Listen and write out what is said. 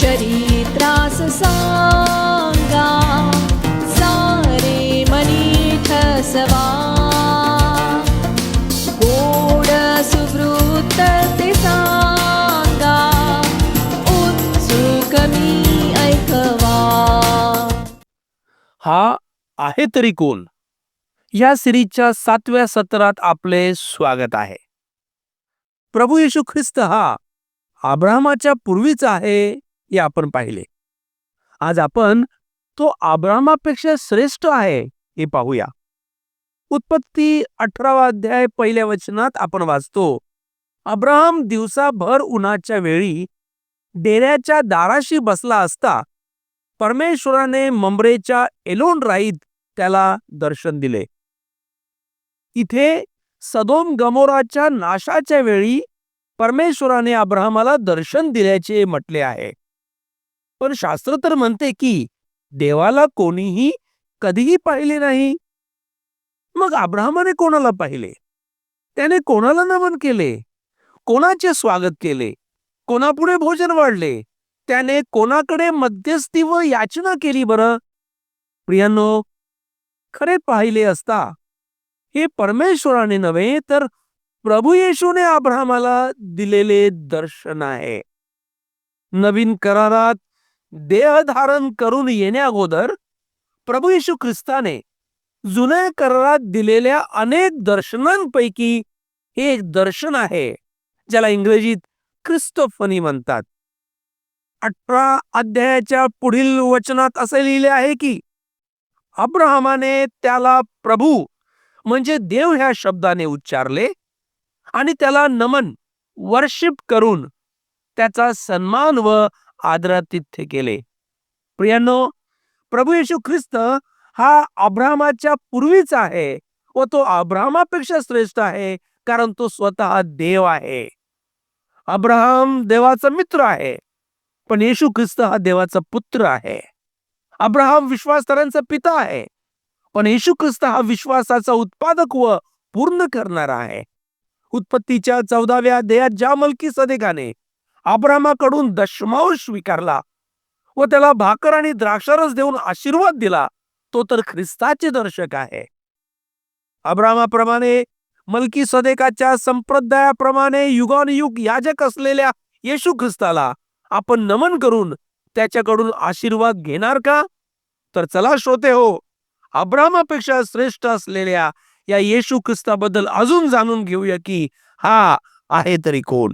चरित्रास सांगा सारे मनी ठसवा. गोड सुवृत्त ते सांगा उत्सुक मी ऐकवा. हा आहे तरी कोण? या सिरीजच्या सातव्या सत्रात आपले स्वागत आहे. प्रभू येशू ख्रिस्त हा आब्रामाच्या पूर्वीचा आहे हे आपण पाहिले. आज आपण तो आब्रामापेक्षा श्रेष्ठ आहे हे पाहूया. उत्पत्ती अठरावा अध्याय पहिल्या वचनात आपण वाचतो अब्राहम दिवसाभर उन्हाच्या वेळी डेऱ्याच्या दाराशी बसला असता परमेश्वराने ममरेच्या एलोन राईत त्याला दर्शन दिले. इथे सदोम गमोराच्या नाशाच्या वेळी परमेश्वराने अब्राहमाला दर्शन दिल्याचे म्हटले आहे. पण शास्त्र तर म्हणते की देवाला कोणीही कधीही पाहिले नाही. मग अब्राहमाने कोणाला पाहिले? त्याने कोणाला नमन केले? कोणाचे स्वागत केले? कोणापुढे भोजन वाढले? त्याने कोणाकडे मध्यस्थी व याचना केली बरं? प्रियांनो खरे पाहिले असता हे परमेश्वराने नव्हे तर प्रभू येशूने अब्राहमाला दिलेले दर्शन आहे. नवीन करारात देह धारण करून येण्याअगोदर प्रभू येशू ख्रिस्ताने जुन्या करारात दिलेल्या अनेक दर्शनांपैकी हे एक दर्शन आहे ज्याला इंग्रजीत क्रिस्तोफनी म्हणतात. अठरा अध्यायाच्या पुढील वचनात असे लिहिले आहे की अब्राहमाने त्याला प्रभू म्हणजे देव ह्या शब्दाने उच्चारले आणि त्याला नमन वर्शिप करून त्याचा सन्मान व आदरातिथ्य केले. प्रियांनो प्रभू येशू ख्रिस्त हा अब्राहमाच्या पूर्वीचा आहे व तो अब्राहमापेक्षा श्रेष्ठ आहे कारण तो स्वतः देव आहे. अब्राहम देवाचा मित्र आहे पण येशू ख्रिस्त हा देवाचा पुत्र आहे. अब्राहम विश्वासधारांचा पिता आहे पण येशू ख्रिस्त हा विश्वासाचा उत्पादक व पूर्ण करणारा आहे. उत्पत्तीच्या चौदाव्या देयात ज्या मलकी सदेकाने आब्रामाकडून दशमांश स्वीकारला व त्याला भाकर आणि द्राक्षारस देऊन आशीर्वाद दिला. तो तर ख्रिस्ताचे दर्शक आहे. अब्रामाप्रमाणे मलकी सदेकाच्या संप्रदायाप्रमाणे युगानुयुग याजक असलेल्या येशू ख्रिस्ताला आपण नमन करून त्याच्याकडून आशीर्वाद घेणार का? तर चला श्रोते हो अब्रामापेक्षा श्रेष्ठ असलेल्या या येशू ख्रिस्ताबद्दल अजून जाणून घेऊया की हा आहे तरी कोण?